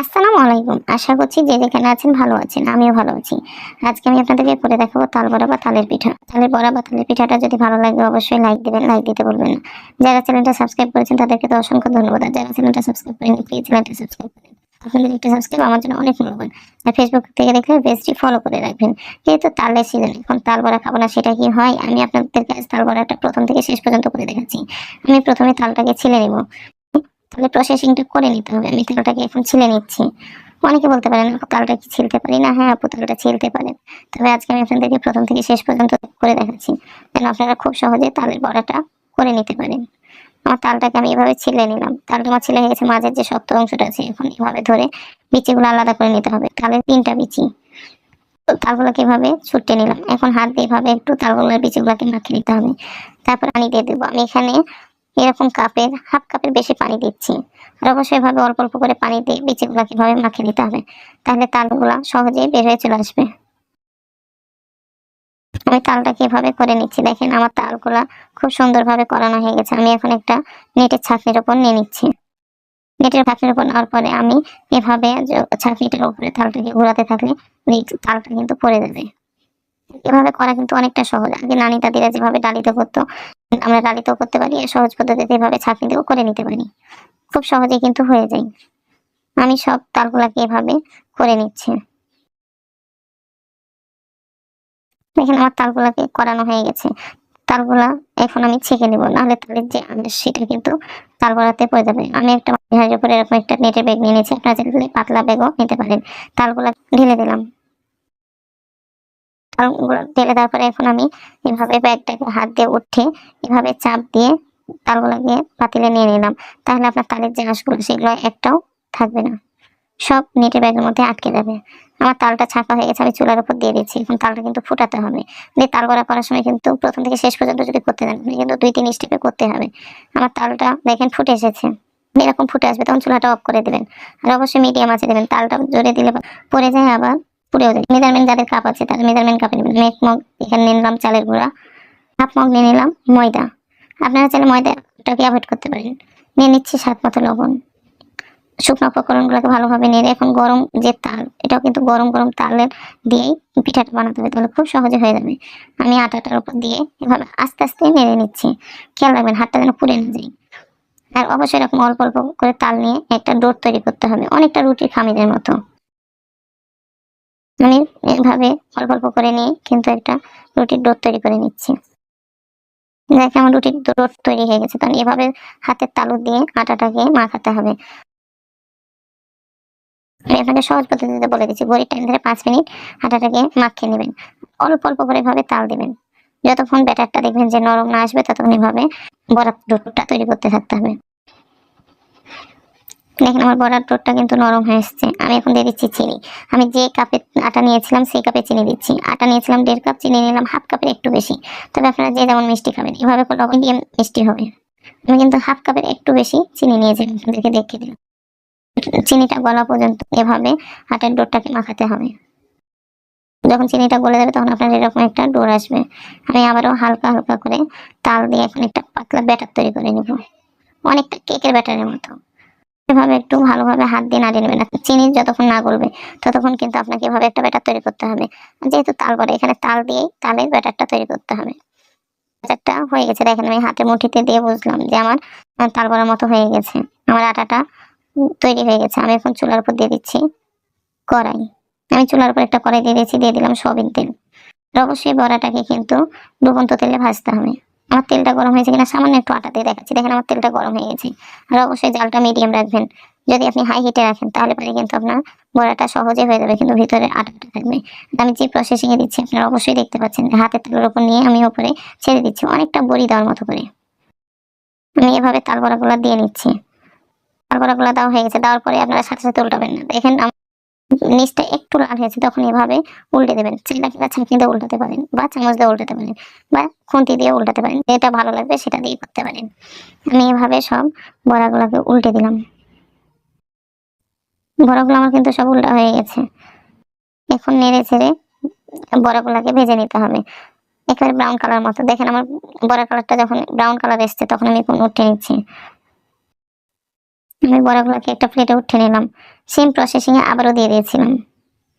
আসসালামু আলাইকুম। আশা করছি যে যেখানে আছেন ভালো আছেন, আমিও ভালো আছি। আজকে আমি আপনাদেরকে করে দেখাবো তাল বড়া বা তালের পিঠা। তালের বড়া বা তালের পিঠাটা যদি ভালো লাগে অবশ্যই লাইক দিবেন লাইক দিতে বলবেন না। যারা চ্যানেলটা সাবস্ক্রাইব করেছেন তাদেরকে তো অসংখ্য ধন্যবাদ। আর যারা চ্যানেলটা সাবস্ক্রাইব করেন প্লিজ চ্যানেলটা সাবস্ক্রাইব করেন আপনাদের একটা সাবস্ক্রাইব আমার জন্য অনেক মূল্যবান। আর ফেসবুক থেকে দেখলে পেজটি ফলো করে রাখবেন। যেহেতু তালের সিজন এখন তাল বড়া খাব না, সেটা কি হয়? আমি আপনাদের কাছে তাল বড়াটা প্রথম থেকে শেষ পর্যন্ত করে দেখাচ্ছি। আমি প্রথমে তালটাকে ছিলে নেব। তাহলে প্রসেসিংটা করে নিতে হবে। আমি তালটাকে এখন ছিলে নিচ্ছি। অনেকে বলতে পারেন তালটা কি ছিলতে পারি না। হ্যাঁ আপু তালটা ছিলতে পারেন। তবে আজকে আমি আপনাদেরকে প্রথম থেকে শেষ পর্যন্ত করে দেখাচ্ছি। যেন আপনারা খুব সহজে তালের বড়াটা করে নিতে পারেন। আমার তালটাকে আমি এভাবে ছিলে নিলাম। তালটা আমার ছিলে গেছে, মাঝের যে শক্ত অংশটা আছে, এখন এভাবে ধরে বিচিগুলো আলাদা করে নিতে হবে। তালের তিনটা বিচি। তো তালগুলোকে এভাবে ছুটে নিলাম। এখন হাত দিয়ে এভাবে একটু তালগুলোর বিচিগুলোকে মাখিয়ে নিতে হবে। তারপর পানি দিয়ে দেবো। আমি এখানে এরকম কাপের, হাফ কাপের বেশি পানি দিচ্ছি। আর অবশ্যই এভাবে অল্প অল্প করে পানি দিয়ে বিচিগুলো কীভাবে মাখিয়ে নিতে হবে, তাহলে তালগুলা সহজেই বের হয়ে চলে আসবে। আমি তালটাকে এভাবে করে নিচ্ছি। দেখেন আমার তালগুলা খুব সুন্দরভাবে করানো হয়ে গেছে। আমি এখন একটা নেটের ছাকনির ওপর নিয়ে নিচ্ছি। নেটের ছাকনির উপর নেওয়ার পরে আমি এভাবে ছাকনিটার উপরে তালটাকে ঘোরাতে থাকলে তালটা কিন্তু পড়ে যাবে। এভাবে করা কিন্তু অনেকটা সহজ। আগে নানি দাদিরা যেভাবে ডালিতে করতো, আমরা ডালিতেও করতে পারি সহজ পদ্ধতিতে এভাবে দিয়েও করে নিতে পারি। খুব সহজে কিন্তু হয়ে যায়। আমি সব তালগুলাকে এভাবে করে নিচ্ছি। দেখেন আমার তালগুলাকে করানো হয়ে গেছে। তালগুলা এখন আমি ছেঁকে নিব, নাহলে তালের যে আমের সেটা কিন্তু তাল বড়াতে পড়ে যাবে। আমি একটা মাটির উপরে এরকম একটা নেটের ব্যাগ নিয়ে নিয়েছি, আপনারা চাইলে পাতলা ব্যাগও নিতে পারেন। তালগুলা ঢেলে দিলাম। তালগুলো ঢেলে দেওয়ার পরে এখন আমি এভাবে ব্যাগটাকে হাত দিয়ে উঠে এভাবে চাপ দিয়ে তালগুলোকে পাতিলে নিয়ে নিলাম। তাহলে আপনার তালের যে আঁশগুলো সেগুলো একটাও থাকবে না। সব নেটে ব্যাগের মধ্যে আটকে যাবে। আমার তালটা ছাঁকা হয়ে গেছে, আমি চুলার উপর দিয়ে দিচ্ছি। এখন তালটা কিন্তু ফুটাতে হবে। দিয়ে তাল করার সময় কিন্তু প্রথম থেকে শেষ পর্যন্ত যদি করতে দেন কিন্তু দুই, তিন স্টেপে করতে হবে। আমার তালটা দেখেন ফুটে এসেছে। এরকম ফুটে আসবে, তখন চুলাটা অফ করে দেবেন। আর অবশ্যই মিডিয়াম আছে দেবেন তালটা জোরে দিলে পড়ে যায় আবার পুড়েও যায়। মেজারমেন্ট যাদের কাপ আছে তাদের মেজারমেন্ট কাপে নেবেন আমি এক মগ এখানে নিয়ে নিলাম চালের গুঁড়া। হাফ মগ নিয়ে নিলাম ময়দা। আপনারা চাইলে ময়দাটাকে অ্যাভয়েড করতে পারেন। নিয়ে নিচ্ছি স্বাদ মতো লবণ। শুকনো উপকরণগুলোকে ভালোভাবে নেড়ে, এখন গরম যে তাল, এটাও কিন্তু গরম গরম তালের দিয়েই পিঠাটা বানাতে হবে, তাহলে খুব সহজে হয়ে যাবে। আমি আটাটার উপর দিয়ে এভাবে আস্তে আস্তে নেড়ে নিচ্ছি। খেয়াল রাখবেন, হাতটা যেন পুড়ে না যায়। আর অবশ্যই এরকম অল্প অল্প করে তাল নিয়ে একটা ডোর তৈরি করতে হবে। অনেকটা রুটির খামিরের মতো। আমি এভাবে অল্প অল্প করে নিয়ে কিন্তু একটা রুটির ডোর তৈরি করে নিচ্ছি। দেখে, আমার রুটির ডোর তৈরি হয়ে গেছে। তখন এভাবে হাতের তালু দিয়ে আটাটাকে মাখাতে হবে। আপনাকে সহজ পদ্ধতিতে বলে দিচ্ছি বড়ির টাইম ধরে পাঁচ মিনিট আটাটাকে মাখিয়ে নেবেন। অল্প অল্প করে এভাবে তাল দিবেন। যতক্ষণ ব্যাটারটা দেখবেন যে নরম না আসবে, ততক্ষণ এভাবে বড়ার ডোরটা তৈরি করতে থাকতে হবে। দেখেন আমার বড়ার ডোরটা কিন্তু নরম হয়ে এসছে। আমি এখন দিয়ে দিচ্ছি চিনি। আমি যে কাপে আটা নিয়েছিলাম, সেই কাপে চিনি দিচ্ছি। আটা নিয়েছিলাম দেড় কাপ, চিনি নিলাম হাফ কাপের একটু বেশি। তবে আপনারা যে যেমন মিষ্টি খাবেন, এভাবে করলে দিয়ে মিষ্টি হবে। আমি কিন্তু হাফ কাপের একটু বেশি চিনি নিয়েছি। আপনাদেরকে দেখে দিলাম। চিনিটা গলা পর্যন্ত এভাবে আটার ডোরটাকে মাখাতে হবে। যখন চিনিটা গলে যাবে, তখন আপনার এরকম একটা ডোর আসবে। আমি আবারও হালকা হালকা করে তাল দিয়ে এখন একটা পাতলা ব্যাটার তৈরি করে নিব। অনেকটা কেকের ব্যাটারের মতো। এভাবে একটু ভালোভাবে হাত দিয়ে নাড়িয়ে নেবেন। চিনি যতক্ষণ না গলবে, ততক্ষণ কিন্তু আপনাকে এভাবে একটা ব্যাটার তৈরি করতে হবে। যেহেতু তাল বলে, এখানে তাল দিয়েই তালের ব্যাটারটা তৈরি করতে হবে। ব্যাটারটা হয়ে গেছে। দেখেন আমি হাতের মুঠিতে দিয়ে বুঝলাম যে আমার তাল বড়ার মতো হয়ে গেছে। আমার আটাটা তৈরি হয়ে গেছে। আমি এখন চুলার উপর দিয়ে দিচ্ছি কড়াই। আমি চুলার উপর একটা কড়াই দিয়ে দিয়েছি, দিয়ে দিলাম সয়াবিন তেল। অবশ্যই বড়াটাকে কিন্তু ডুবন্ত তেলে ভাজতে হবে। আমার তেলটা গরম হয়েছে কিনা সামান্য একটু আটা দিয়ে দেখাচ্ছি। দেখেন আমার তেলটা গরম হয়ে গেছে। আর অবশ্যই জালটা মিডিয়াম রাখবেন। যদি আপনি হাই হিটে রাখেন, তাহলে পরে কিন্তু আপনার বড়াটা সহজে হয়ে যাবে, কিন্তু ভিতরে আটাটা থাকবে। আমি যে প্রসেসিং এ দিচ্ছি, আপনারা অবশ্যই দেখতে পাচ্ছেন হাতের তেলের ওপর নিয়ে আমি ওপরে ছেড়ে দিচ্ছি, অনেকটা বড়ি দেওয়ার মতো করে। আমি এভাবে তাল বড়াগুলো দিয়ে নিচ্ছি। তাল বড়াগুলো দেওয়া হয়ে গেছে, দেওয়ার পরে আপনারা সাথে সাথে উল্টাবেন না। দেখেন নিচটা একটু লাল হয়েছে, তখন এভাবে উল্টে দেবেন। চিল্লা কিংবা ছাঁকনি দিয়ে উল্টাতে পারেন বা চামচ দিয়ে উল্টাতে পারেন বা খুন্তি দিয়ে উল্টাতে পারেন। যেটা ভালো লাগবে সেটা দিয়ে করতে পারেন। আমি এভাবে সব বড়াগুলোকে উল্টে দিলাম। বড়াগুলো আমার কিন্তু সব উল্টা হয়ে গেছে। এখন নেড়ে ছেড়ে বড়াগুলোকে ভেজে নিতে হবে। একেবারে ব্রাউন কালার মতো। দেখেন আমার বড়া কালারটা যখন ব্রাউন কালার এসছে, তখন আমি কোন উঠে নিচ্ছি। আমি বড়াগুলোকে একটা প্লেটে উঠে নিলাম। সেম প্রসেসিংয়ে আবারও দিয়ে দিয়েছিলাম।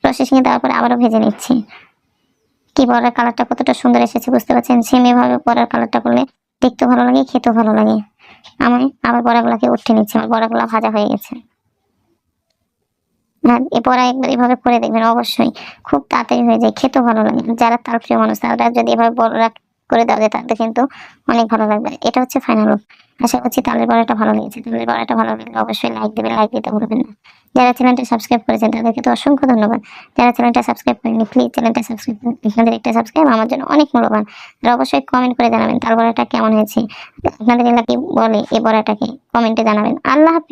প্রসেসিংয়ে দেওয়ার পর আবারও ভেজে নিচ্ছি। কি বড়ার কালারটা কতটা সুন্দর এসেছে বুঝতে পারছেন? সেম এভাবে বড়ার কালারটা করলে দেখতে ভালো লাগে, খেতেও ভালো লাগে। আমি আবার বড়াগুলোকে উঠে নিচ্ছি, আমার বড়াগুলো ভাজা হয়ে গেছে। আর এ একবার এভাবে করে দেখবেন, অবশ্যই খুব তাড়াতাড়ি হয়ে যায়, খেতেও ভালো লাগে। যারা তার প্রিয় মানুষ, তারা যদি এভাবে বড়রা করে দেওয়া যায় কিন্তু অনেক ভালো লাগবে। এটা হচ্ছে ফাইনাল লুক আশা করছি তালের বড়াটা ভালো লেগেছে। তালের বড়াটা ভালো লাগলে অবশ্যই লাইক দেবেন লাইক দিতে ভুলবেন না। যারা চ্যানেলটা সাবস্ক্রাইব করেছেন, তাদেরকে তো অসংখ্য ধন্যবাদ। যারা চ্যানেলটা সাবস্ক্রাইব করেনি প্লিজ চ্যানেলটা সাবস্ক্রাইব করুন। আপনাদের একটা সাবস্ক্রাইব আমার জন্য অনেক মূল্যবান। আর অবশ্যই কমেন্ট করে জানাবেন তাল বড়াটা কেমন হয়েছে। আপনাদের এলাকায় বলে, এই বড়াটাকে কমেন্টে জানাবেন। আল্লাহ হাফিজ।